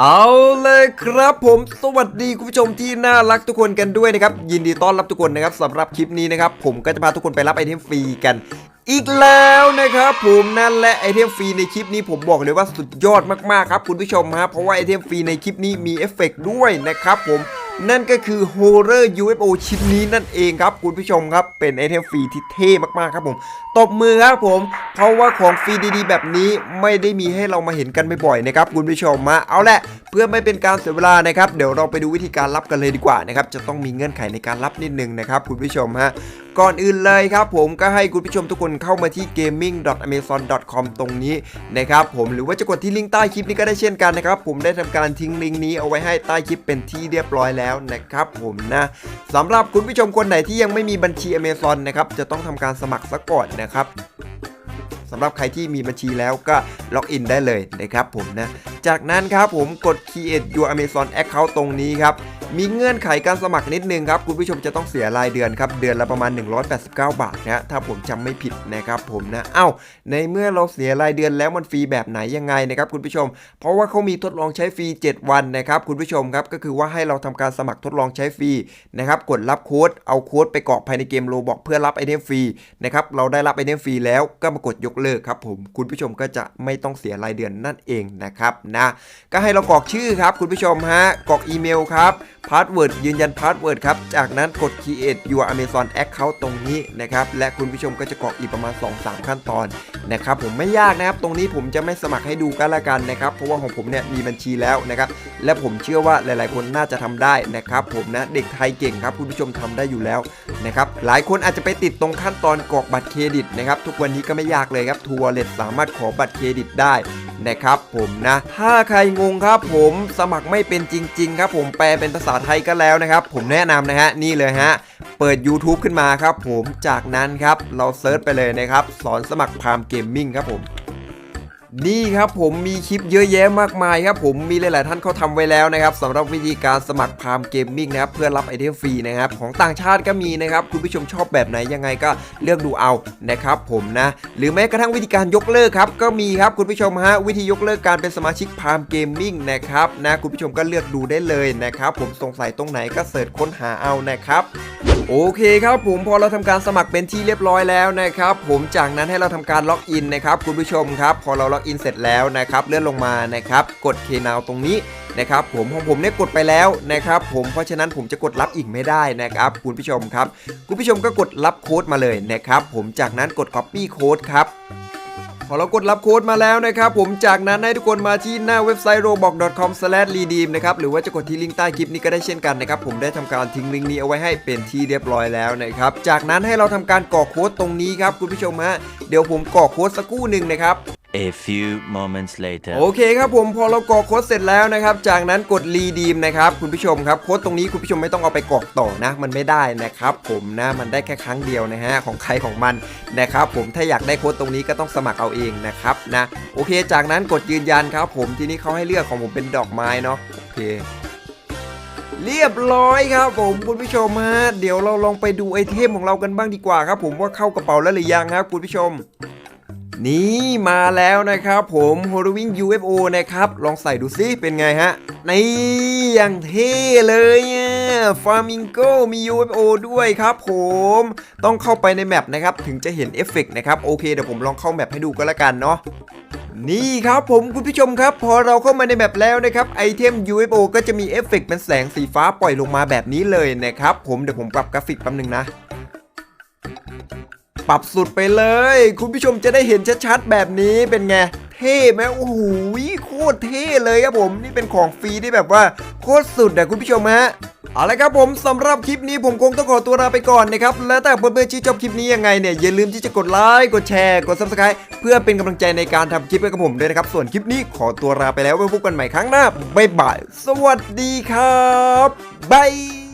เอาเลยครับผมสวัสดีคุณผู้ชมที่น่ารักทุกคนกันด้วยนะครับ ยินดีต้อนรับทุกคนนะครับสำหรับคลิปนี้นะครับ ผมก็จะพาทุกคนไปรับไอเทมฟรีกัน อีกแล้วนะครับผมนั่นแหละไอเทมฟรีในคลิปนี้ผมบอกเลยว่าสุดยอดมากๆครับคุณผู้ชมฮะเพราะว่าไอเทมฟรีในคลิปนี้มีเอฟเฟกต์ด้วยนะครับผม นั่นก็คือ Horror UFO ชิ้นนี้นั่นเองครับ คุณผู้ชมครับ เป็นไอเทมฟรีที่เท่มากๆครับผม ตบมือครับผม เพราะว่าของฟรีดีๆ แบบนี้ไม่ได้มีให้เรามาเห็นกันบ่อยๆนะครับ คุณผู้ชมมาเอาแหละเพื่อไม่เป็นการเสียเวลานะครับ เดี๋ยวเราไปดูวิธีการรับกันเลยดีกว่านะครับ จะต้องมีเงื่อนไขในการรับนิดนึงนะครับ คุณผู้ชมฮะ ก่อนอื่นเลยครับผมก็ให้คุณผู้ชมทุกคนเข้ามาที่ gaming.amazon.com ตรงนี้นะครับผมหรือว่าจะกดที่ลิงก์ใต้คลิปนี้ก็ได้เช่นกันนะครับผมได้ทำการทิ้งลิงก์นี้เอาไว้ให้ใต้คลิปเป็นที่เรียบร้อยแล้วนะครับผมนะสำหรับคุณผู้ชมคนไหนที่ยังไม่มีบัญชี Amazon นะครับจะต้องทำการสมัครซะก่อนนะครับ สำหรับใครที่มีบัญชีแล้วก็ล็อกอินได้เลยนะครับผมนะ จากนั้นครับผมกด create your Amazon account ตรงนี้ครับ มีเงื่อนไขการสมัครนิดนึงครับ คุณผู้ชมจะต้องเสียรายเดือนครับ เดือนละประมาณ 189 บาทนะถ้าผมจำไม่ผิดนะครับผมนะ เอ้า ในเมื่อเราเสียรายเดือนแล้วมันฟรีแบบไหนยังไงนะครับคุณผู้ชม เพราะว่าเขามีทดลองใช้ฟรี 7 วันนะครับคุณผู้ชมครับก็คือว่าให้เราทำการสมัครทดลองใช้ฟรีนะครับกดรับโค้ดเอาโค้ดไปกรอกภายในเกมโลบอกเพื่อรับไอเทมฟรีนะครับเราได้รับไอเทมฟรีแล้วก็มากดยกเลิกครับผมคุณผู้ชมก็จะไม่ต้องเสียรายเดือนนั่นเองนะครับนะก็ให้เรากรอกชื่อครับคุณผู้ชมฮะกรอกอีเมลครับพาสเวิร์ดยืนยันพาสเวิร์ดครับจากนั้นกด create your Amazon account ตรงนี้นะครับและคุณผู้ชมก็จะกรอกอีกประมาณ 2-3 ขั้นตอนนะครับผมไม่ยากนะครับตรงนี้ผมจะไม่สมัครให้ดูกันละกันนะครับเพราะว่าของผมเนี่ยมีบัญชีแล้วนะครับและผมเชื่อว่าหลาย ๆ คนน่าจะทำได้นะครับผมนะเด็กไทยเก่งครับคุณผู้ชมทำได้อยู่แล้วนะครับหลายคนอาจจะไปติดตรงขั้นตอนกรอกบัตรเครดิตนะครับทุกวันนี้ก็ไม่ยากเลยครับทัวร์เลตสามารถขอบัตรเครดิตได้นะครับผมนะ ถ้าใครงงครับผมสมัครไม่เป็นจริง ๆ ครับผมแปลเป็นภาษาไทยก็แล้วนะครับ ผมแนะนำนะฮะนี่เลยฮะเปิด YouTube ขึ้นมาครับผมจากนั้นครับเราเซิร์ชไปเลยนะครับ สอนสมัครพามเกมมิ่งครับผม นี่ครับผมมีคลิปเยอะแยะมากมายครับผมมีหลาย ๆ ท่านเขาทำไว้แล้วนะครับสำหรับวิธีการสมัครพามเกมมิ่งนะครับเพื่อรับไอเทมฟรีนะครับของต่างชาติก็มีนะครับคุณผู้ชมชอบแบบไหนยังไงก็เลือกดูเอานะครับผมนะหรือแม้กระทั่งวิธีการยกเลิกครับก็มีครับคุณผู้ชมฮะวิธียกเลิกการเป็นสมาชิกพามเกมมิ่งนะครับนะคุณผู้ชมก็เลือกดูได้เลยนะครับผมสงสัยตรงไหนก็เสิร์ชค้นหาเอานะครับโอเคครับผมพอเราทำการสมัครเป็นที่เรียบร้อยแล้วนะครับผมจากนั้นให้เราทำการล็อกอินนะครับคุณผู้ชมครับพอเราล็อกอินเสร็จแล้วนะครับเลื่อนลงมานะครับกด K-Now ตรงนี้นะครับผมของผมเนี่ยกดไปแล้วนะครับผมเพราะฉะนั้นผมจะกดรับอีกไม่ได้นะครับคุณผู้ชมครับคุณผู้ชมก็กดรับโค้ดมาเลยนะครับผมจากนั้นกด Copy โค้ดครับพอเรากดรับโค้ดมาแล้วนะครับผมจากนั้นให้ทุกคนมาที่หน้าเว็บไซต์ roblox.com/redeem นะครับหรือว่าจะกดที่ลิงก์ใต้คลิปนี้ก็ได้เช่นกันนะครับผมได้ทำการทิ้งลิงก์นี้เอาไว้ให้เป็นที่เรียบร้อยแล้วนะครับจากนั้นให้เราทำการกรอกโค้ดตรงนี้ครับคุณผู้ชมฮะเดี๋ยวผมกรอกโค้ดสักครู่หนึ่งนะครับ A few moments later. โอเคครับผมพอเรากรอกโค้ดเสร็จแล้วนะครับ จากนั้นกดรีดีมนะครับคุณผู้ชมครับโค้ดตรงนี้คุณผู้ชมไม่ต้องเอาไปกรอกต่อนะ มันไม่ได้นะครับผมนะมันได้แค่ครั้งเดียวนะฮะของใครของมันนะครับผมถ้าอยากได้โค้ดตรงนี้ก็ต้องสมัครเอาเองนะครับนะโอเค จากนั้นกดยืนยันครับผมทีนี้เขาให้เลือกของผมเป็นดอกไม้เนาะโอเคเรียบร้อยครับผมคุณผู้ชมฮะเดี๋ยวเราลองไปดูไอเทมของเรากันบ้างดีกว่าครับ ผมว่าเข้ากระเป๋าแล้วหรือยังครับคุณผู้ชม นี่มาแล้วนะครับผม h o l o w i n g UFO นะครับ ลองใส่ดูซิเป็นไงฮะ นี่อย่างเท่เลยอะฟามิงโกมี UFO ด้วยครับผมต้องเข้าไปในแมปนะครับ ถึงจะเห็นเอฟเฟกต์นะครับ โอเคเดี๋ยวผมลองเข้าแมปให้ดูก็แล้วกันเนาะนี่ครับผมคุณผู้ชมครับ พอเราเข้ามาในแมปแล้วนะครับไอเทม UFO ก็จะมีเอฟเฟกต์เป็นแสงสีฟ้าปล่อยลงมาแบบนี้เลยนะครับผมเดี๋ยวผมปรับกราฟิกแป๊บนึงนะ ปรับสุดไปเลย คุณผู้ชมจะได้เห็นชัดๆแบบนี้เป็นไงเท่ไหมโอ้โหโคตรเท่เลยครับผมนี่เป็นของฟรีที่แบบว่าโคตรสุดอะคุณผู้ชมฮะเอาละครับผมสำหรับคลิปนี้ผมคงต้องขอตัวลาไปก่อนนะครับแล้วแต่เพื่อนๆที่ชอบคลิปนี้ยังไงเนี่ยอย่าลืมที่จะกดไลค์กดแชร์กด subscribe เพื่อเป็นกำลังใจในการทำคลิปให้กับผมด้วยนะครับส่วนคลิปนี้ขอตัวลาไปแล้วไว้พบกันใหม่ครั้งหน้าบ๊ายบายสวัสดีครับบาย